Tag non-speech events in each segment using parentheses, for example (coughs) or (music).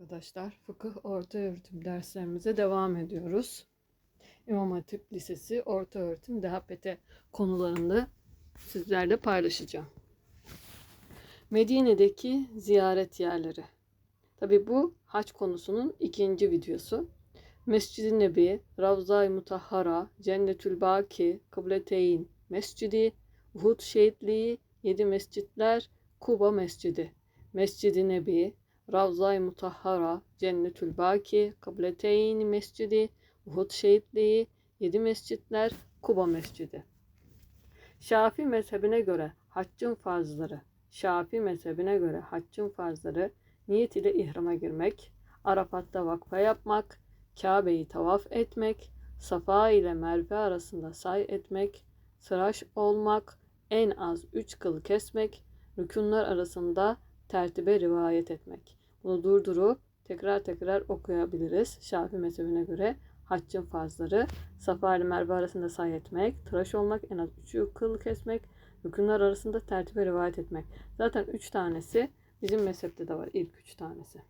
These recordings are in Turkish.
arkadaşlar. Fıkıh orta öğretim derslerimize devam ediyoruz. İmam Hatip Lisesi orta öğretim DHPT konularında sizlerle paylaşacağım. Medine'deki ziyaret yerleri. Tabi bu haç konusunun ikinci videosu. Mescid-i Nebi, Ravza-i Mutahhara, Cennetül Baki, Kıbleteyn Mescidi, Uhud Şehitliği, Yedi Mescitler, Kuba Mescidi, Mescid-i Nebi, Ravza-i Mutahhara, Cennetül Baki, Kıbleteyn Mescidi, Uhud Şehitliği, Yedi Mescitler, Kuba Mescidi. Şafi mezhebine göre haccın farzları, Şafi mezhebine göre haccın farzları niyet ile ihrama girmek, Arafat'ta vakfa yapmak, Kabe'yi tavaf etmek, Safa ile Merve arasında say etmek, tıraş olmak, en az üç kıl kesmek, rükunlar arasında tertibe rivayet etmek. Bunu durdurup tekrar tekrar okuyabiliriz. Şafi mezhebine göre haccın farzları, Safa ile Merve arasında say etmek, tıraş olmak, en az üç kıl kesmek, rükunlar arasında tertibe rivayet etmek. Zaten üç tanesi bizim mezhepte de var. ilk üç tanesi.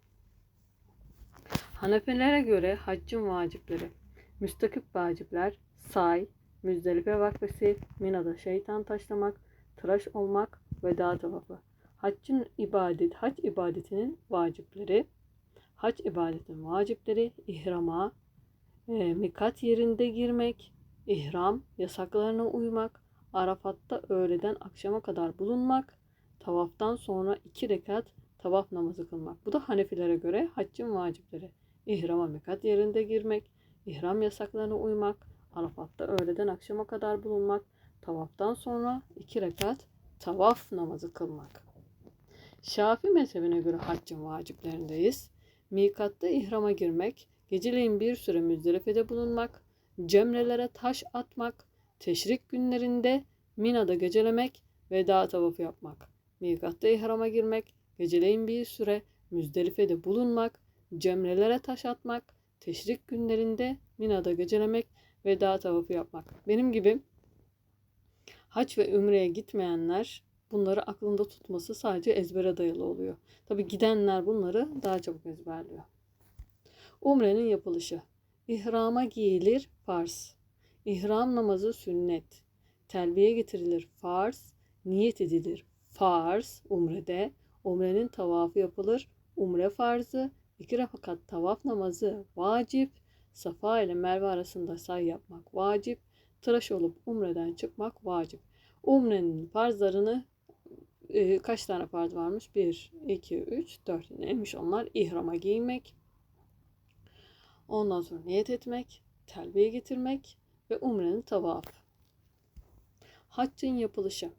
Hanefilere göre haccın vacipleri. Müstakip vacipler say, Müzdelife vakfesi, Mina'da şeytan taşlamak, tıraş olmak, veda tavafı. Haccın ibadet, hac ibadetinin vacipleri. Hac ibadetinin vacipleri ihrama, e, mikat yerinde girmek, ihram, yasaklarına uymak, Arafat'ta öğleden akşama kadar bulunmak, tavaftan sonra iki rekat tavaf namazı kılmak. Bu da Hanefilere göre haccın vacipleri. İhrama mikat yerinde girmek, ihram yasaklarına uymak, Arafat'ta öğleden akşama kadar bulunmak, tavaftan sonra iki rekat tavaf namazı kılmak. Şafi mezhebine göre haccın vaciplerindeyiz. Mikatta ihrama girmek, geceleyin bir süre müzdelifede bulunmak, cemrelere taş atmak, teşrik günlerinde Mina'da gecelemek, veda tavafı yapmak. Mikatta ihrama girmek, geceleyin bir süre müzdelifede bulunmak, cemrelere taş atmak, teşrik günlerinde Mina'da gecelemek, veda tavafı yapmak. Benim gibi haç ve ümreye gitmeyenler bunları aklında tutması sadece ezbere dayalı oluyor. Tabi gidenler bunları daha çabuk ezberliyor. Umrenin yapılışı. İhrama giyilir farz. İhram namazı sünnet. Telbiye getirilir farz. Niyet edilir farz umrede. Umrenin tavafı yapılır. Umre farzı. İki rekat tavaf namazı vacip. Safa ile Merve arasında say yapmak vacip. Tıraş olup umreden çıkmak vacip. Umrenin farzlarını e, kaç tane farz varmış? 1, 2, 3, 4. Neymiş onlar? İhrama giymek. Ondan sonra niyet etmek, telbiye getirmek ve umrenin tavafı. Haccın yapılışı.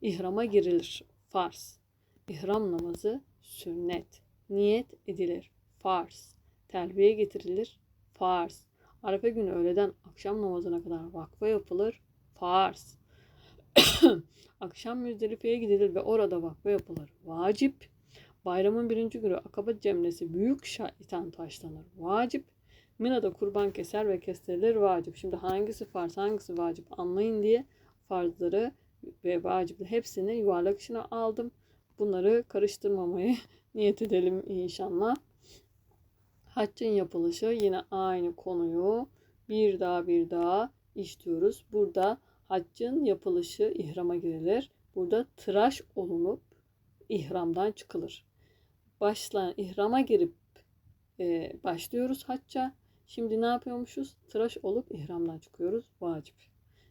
İhrama girilir. Farz. İhram namazı sünnet. Niyet edilir. Farz. Telbiye getirilir. Farz. Arefe günü öğleden akşam namazına kadar vakfa yapılır. Farz. (coughs) akşam Müzdelife'ye gidilir ve orada vakfa yapılır. Vacip. Bayramın birinci günü Akabat cemlesi büyük şaitan taşlanır. Vacip. Mina'da kurban keser ve kestirilir vacip. Şimdi hangisi farz hangisi vacip anlayın diye farzları ve vacipli hepsini yuvarlak içine aldım. Bunları karıştırmamayı (laughs) niyet edelim inşallah. Haccın yapılışı yine aynı konuyu bir daha bir daha işliyoruz. Burada haccın yapılışı ihrama girilir. Burada tıraş olunup ihramdan çıkılır. Başlayan ihrama girip e, başlıyoruz hacca. Şimdi ne yapıyormuşuz? Tıraş olup ihramdan çıkıyoruz. Vacip.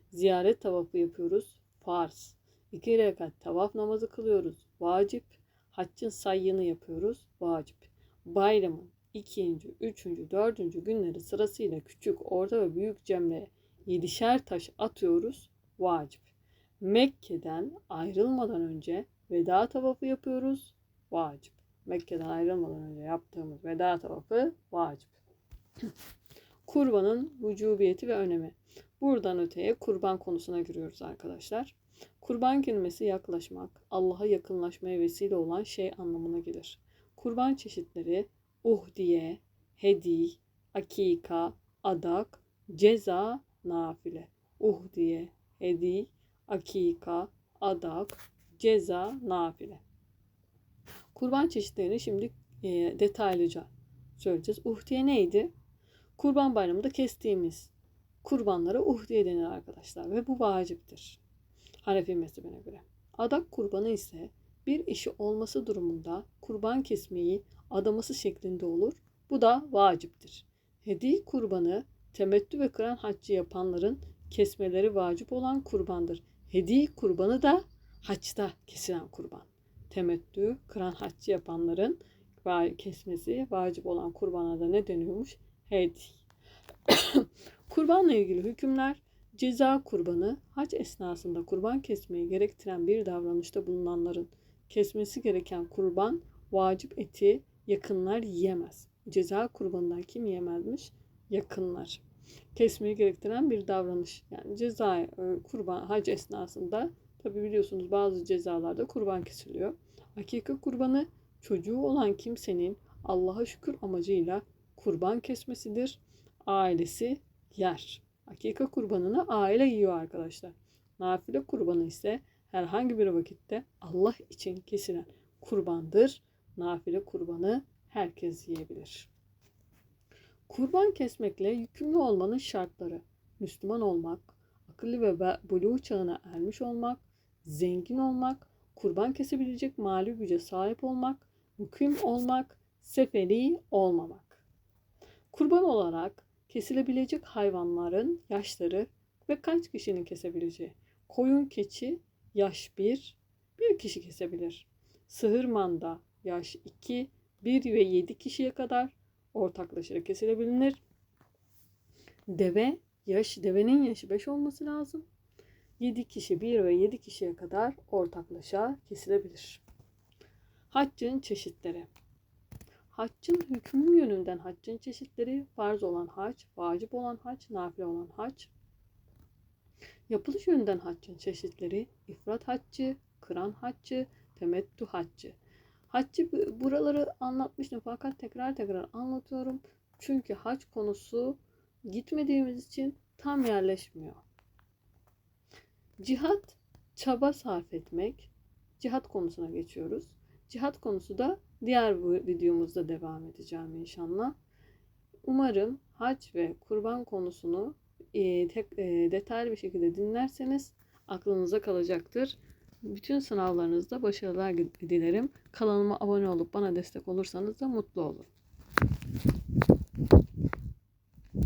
Ziyaret tavafı yapıyoruz. Farz. İki rekat tavaf namazı kılıyoruz. Vacip. Haccın sayyını yapıyoruz. Vacip. Bayramın ikinci, üçüncü, dördüncü günleri sırasıyla küçük, orta ve büyük cemre yedişer taş atıyoruz. Vacip. Mekke'den ayrılmadan önce veda tavafı yapıyoruz. Vacip. Mekke'den ayrılmadan önce yaptığımız veda tavafı vacip. (laughs) Kurbanın vücubiyeti ve önemi. Buradan öteye kurban konusuna giriyoruz arkadaşlar. Kurban kelimesi yaklaşmak, Allah'a yakınlaşmaya vesile olan şey anlamına gelir. Kurban çeşitleri uhdiye, hedi, akika, adak, ceza, nafile. Uhdiye, hedi, akika, adak, ceza, nafile. Kurban çeşitlerini şimdi e, detaylıca söyleyeceğiz. Uhdiye neydi? Kurban bayramında kestiğimiz kurbanlara uhdiye denir arkadaşlar ve bu vaciptir. Hanefi mezhebine göre. Adak kurbanı ise bir işi olması durumunda kurban kesmeyi adaması şeklinde olur. Bu da vaciptir. Hediye kurbanı temettü ve kıran haccı yapanların kesmeleri vacip olan kurbandır. Hediye kurbanı da haçta kesilen kurban. Temettü, kıran haccı yapanların kesmesi vacip olan kurbana da ne deniyormuş? Hediye. (coughs) Kurbanla ilgili hükümler ceza kurbanı hac esnasında kurban kesmeyi gerektiren bir davranışta bulunanların kesmesi gereken kurban vacip eti yakınlar yiyemez. Ceza kurbanından kim yiyemezmiş? Yakınlar. Kesmeyi gerektiren bir davranış. Yani ceza e, kurban hac esnasında tabi biliyorsunuz bazı cezalarda kurban kesiliyor. Hakika kurbanı çocuğu olan kimsenin Allah'a şükür amacıyla kurban kesmesidir. Ailesi yer. Hakika kurbanını aile yiyor arkadaşlar. Nafile kurbanı ise herhangi bir vakitte Allah için kesilen kurbandır. Nafile kurbanı herkes yiyebilir. Kurban kesmekle yükümlü olmanın şartları Müslüman olmak, akıllı ve buluğ çağına ermiş olmak, zengin olmak, kurban kesebilecek mali güce sahip olmak, hüküm olmak, seferi olmamak. Kurban olarak kesilebilecek hayvanların yaşları ve kaç kişinin kesebileceği. Koyun keçi yaş 1, bir kişi kesebilir. Sığır manda yaş 2, 1 ve 7 kişiye kadar ortaklaşarak kesilebilir. Deve yaş devenin yaşı 5 olması lazım. 7 kişi 1 ve 7 kişiye kadar ortaklaşa kesilebilir. Haccın çeşitleri. Haccın hükmü yönünden haccın çeşitleri farz olan hac, vacip olan hac, nafile olan hac. Yapılış yönünden haccın çeşitleri ifrat haccı, kıran haccı, temettü haccı. Haccı buraları anlatmıştım fakat tekrar tekrar anlatıyorum. Çünkü hac konusu gitmediğimiz için tam yerleşmiyor. Cihat, çaba sarf etmek. Cihat konusuna geçiyoruz. Cihat konusu da diğer videomuzda devam edeceğim inşallah. Umarım hac ve kurban konusunu e, tek, e, detaylı bir şekilde dinlerseniz aklınıza kalacaktır. Bütün sınavlarınızda başarılar dilerim. Kanalıma abone olup bana destek olursanız da mutlu olurum.